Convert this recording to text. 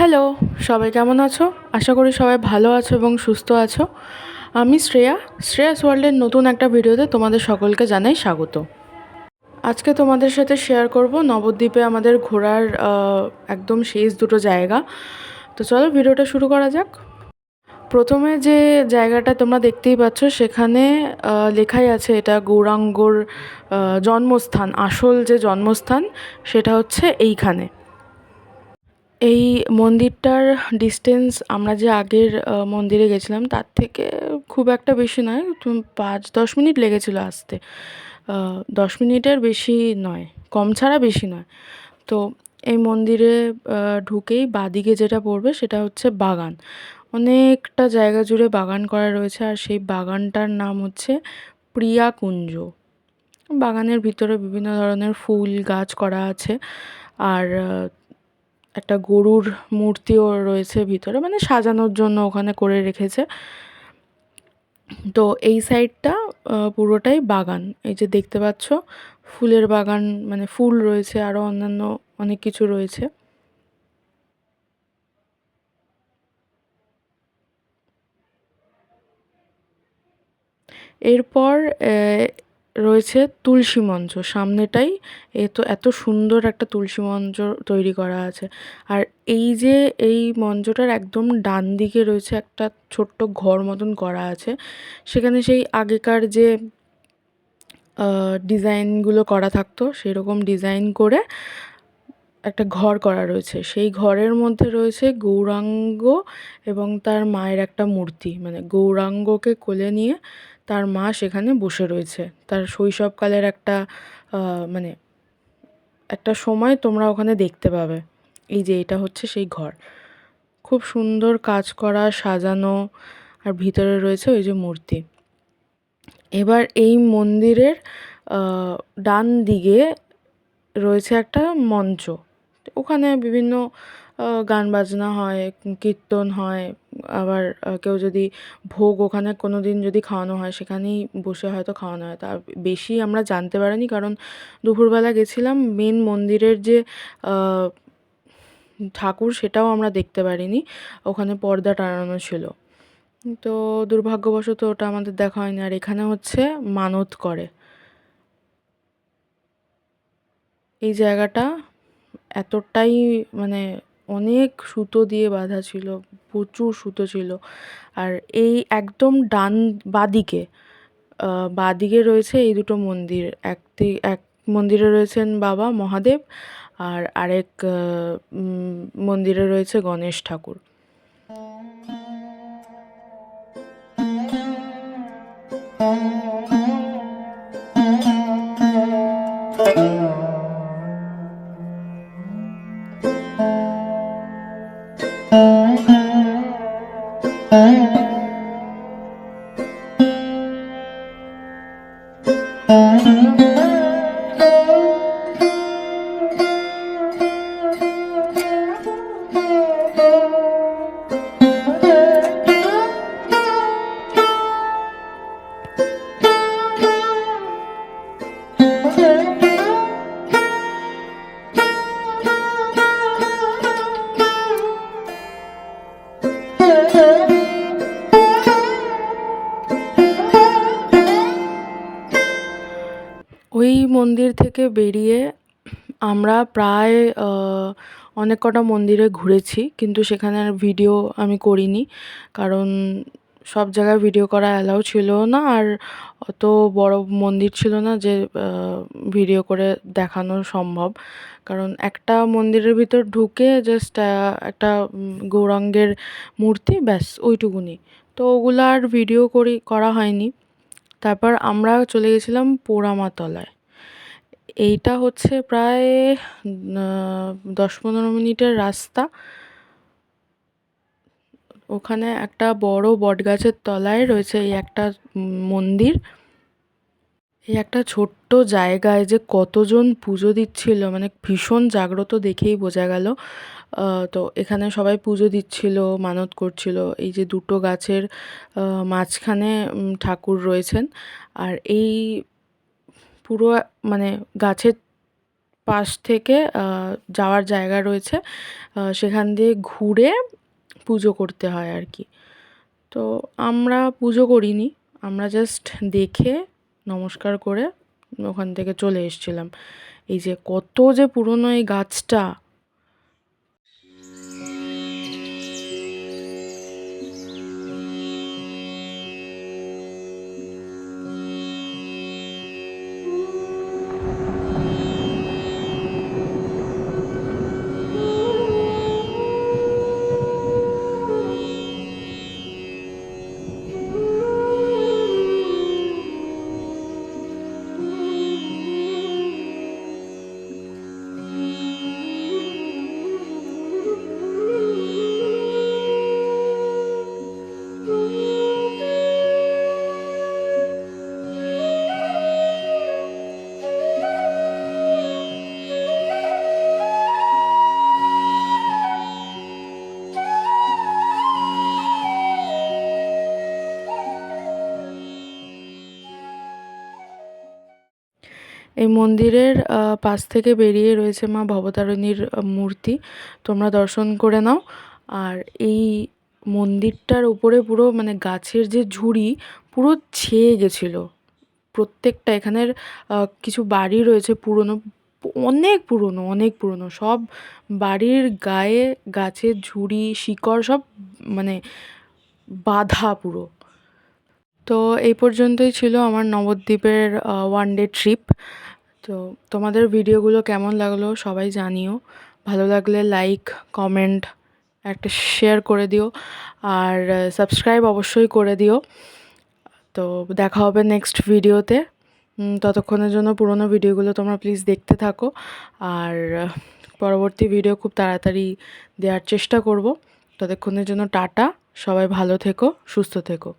Hello সবাই কেমন আছো? আশা করি সবাই ভালো আছো এবং সুস্থ আছো। আমি শ্রেয়া, শ্রেয়াস ওয়ার্ল্ডের নতুন একটা ভিডিওতে তোমাদের সকলকে জানাই স্বাগত। আজকে তোমাদের সাথে শেয়ার করব নবদ্বীপে আমাদের ঘোরার একদম শেষ দুটো জায়গা। তো চলো ভিডিওটা শুরু করা যাক। প্রথমে যে জায়গাটা তোমরা দেখতেই পাচ্ছ, সেখানে লেখাই আছে এটা গৌরাঙ্গর জন্মস্থান, আসল যে জন্মস্থান, সেটা হচ্ছে এইখানে। এই মন্দিরটার ডিস্টেন্স আমরা যে আগের মন্দিরে গেছিলাম, তার থেকে খুব একটা বেশি নয় পাঁচ দশ মিনিট লেগেছিল আসতে। দশ মিনিটের বেশি নয়, কম ছাড়া বেশি নয়। তো এই মন্দিরে ঢুকেই বাদিকে যেটা পড়বে সেটা হচ্ছে বাগান। অনেকটা জায়গা জুড়ে বাগান করা রয়েছে, আর সেই বাগানটার নাম হচ্ছে প্রিয়া কুঞ্জ। বাগানের ভিতরে বিভিন্ন ধরনের ফুল গাছ করা আছে, আর একটা গরুর মূর্তিও রয়েছে ভিতরে মানে সাজানোর জন্য ওখানে করে রেখেছে। তো এই সাইডটা পুরোটাই বাগান। এই যে দেখতে পাচ্ছ, ফুলের বাগান মানে ফুল রয়েছে আরও অন্যান্য অনেক কিছু রয়েছে। এরপর রয়েছে তুলসী মঞ্চ। সামনেটাই এ তো এত সুন্দর একটা তুলসী মঞ্চ তৈরি করা আছে। আর এই যে এই মঞ্চটার একদম ডান দিকে রয়েছে একটা ছোট্ট ঘর মতন করা আছে। সেখানে সেই আগেকার যে ডিজাইনগুলো করা থাকতো, সেরকম ডিজাইন করে একটা ঘর করা রয়েছে। সেই ঘরের মধ্যে রয়েছে গৌরাঙ্গ এবং তার মায়ের একটা মূর্তি। মানে গৌরাঙ্গকে কোলে নিয়ে তার মা সেখানে বসে রয়েছে। তার শৈশবকালের একটা মানে একটা সময় তোমরা ওখানে দেখতে পাবে। এই যে এটা হচ্ছে সেই ঘর। খুব সুন্দর কাজ করা, সাজানো আর ভিতরে রয়েছে ওই যে মূর্তি। এবার এই মন্দিরের ডান দিকে রয়েছে একটা মঞ্চ। ওখানে বিভিন্ন গান বাজনা হয়, কীর্তন হয়, আবার কেউ যদি ভোগ ওখানে কোনো দিন যদি খাওয়ানো হয়, সেখানেই বসে হয়তো খাওয়ানো হয়। তা বেশি আমরা জানতে পারিনি কারণ দুপুরবেলা গেছিলাম মেন মন্দিরের যে ঠাকুর সেটাও আমরা দেখতে পারিনি। ওখানে পর্দা টানানো ছিল। তো দুর্ভাগ্যবশত ওটা আমাদের দেখা হয়নি। আর এখানে হচ্ছে মানত করে। এই জায়গাটা এতটাই মানে অনেক সুতো দিয়ে বাঁধা ছিল, প্রচুর সুতো ছিল। আর এই একদম ডান বাদিকে বাদিকে রয়েছে এই দুটো মন্দির। একটি, এক মন্দিরে রয়েছেন বাবা মহাদেব আর আরেক মন্দিরে রয়েছে গণেশ ঠাকুর। ওই মন্দির থেকে বেরিয়ে আমরা প্রায় অনেক কটা মন্দিরে ঘুরেছি, কিন্তু সেখানে আর ভিডিও আমি করিনি, কারণ সব জায়গায় ভিডিও করা অ্যালাউ ছিল না, আর অত বড় মন্দির ছিল না যে ভিডিও করে দেখানো সম্ভব। কারণ একটা মন্দিরের ভিতর ঢুকে জাস্ট একটা গৌরাঙ্গের মূর্তি, ব্যাস, ওইটুকুনি। তো ওগুলো আর ভিডিও করি, করা হয়নি। তারপর আমরা চলে গেছিলাম পোড়ামাতলায়। এইটা হচ্ছে প্রায় দশ পনেরো মিনিটের রাস্তা। ওখানে একটা বড় বটগাছের তলায় রয়েছে এই একটা মন্দির। এই একটা ছোট্ট জায়গায় যে কতজন পুজো দিচ্ছিল মানে ভীষণ জাগ্রত দেখেই বোঝা গেল। তো এখানে সবাই পুজো দিচ্ছিল, মানত করছিল। এই যে দুটো গাছের মাঝখানে ঠাকুর রয়েছেন। আর এই পুরো মানে গাছের পাশ থেকে যাওয়ার জায়গা রয়েছে। সেখান দিয়ে ঘুরে পুজো করতে হয় আর কি। তো আমরা পুজো করিনি, আমরা জাস্ট দেখে, নমস্কার করে ওখান থেকে চলে এসেছিলাম। এই যে কত যে পুরনো এই গাছটা! এই মন্দিরের পাশ থেকে বেরিয়ে রয়েছে মা ভবতারিণীর মূর্তি। তোমরা দর্শন করে নাও। আর এই মন্দিরটার উপরে পুরো মানে গাছের যে ঝুড়ি, পুরো ছেয়ে গেছিল। প্রত্যেকটা এখানের কিছু বাড়ি রয়েছে পুরনো, অনেক পুরনো অনেক পুরনো। সব বাড়ির গায়ে গাছের ঝুড়ি, শিকড় সব মানে বাঁধা পুরো। তো এই পর্যন্তই ছিল আমার নবদ্বীপের ওয়ান ডে ট্রিপ তো তোমাদের ভিডিওগুলো কেমন লাগল সবাই জানিও। ভালো লাগলে লাইক কমেন্ট একটা শেয়ার করে দিও আর সাবস্ক্রাইব অবশ্যই করে দিও। তো দেখা হবে নেক্সট ভিডিওতে। ততক্ষণের জন্য পুরোনো ভিডিওগুলো তোমরা প্লিজ দেখতে থাকো আর পরবর্তী ভিডিও খুব তাড়াতাড়ি দেওয়ার চেষ্টা করব। ততক্ষণের জন্য টাটা, সবাই ভালো থেকো, সুস্থ থেকো।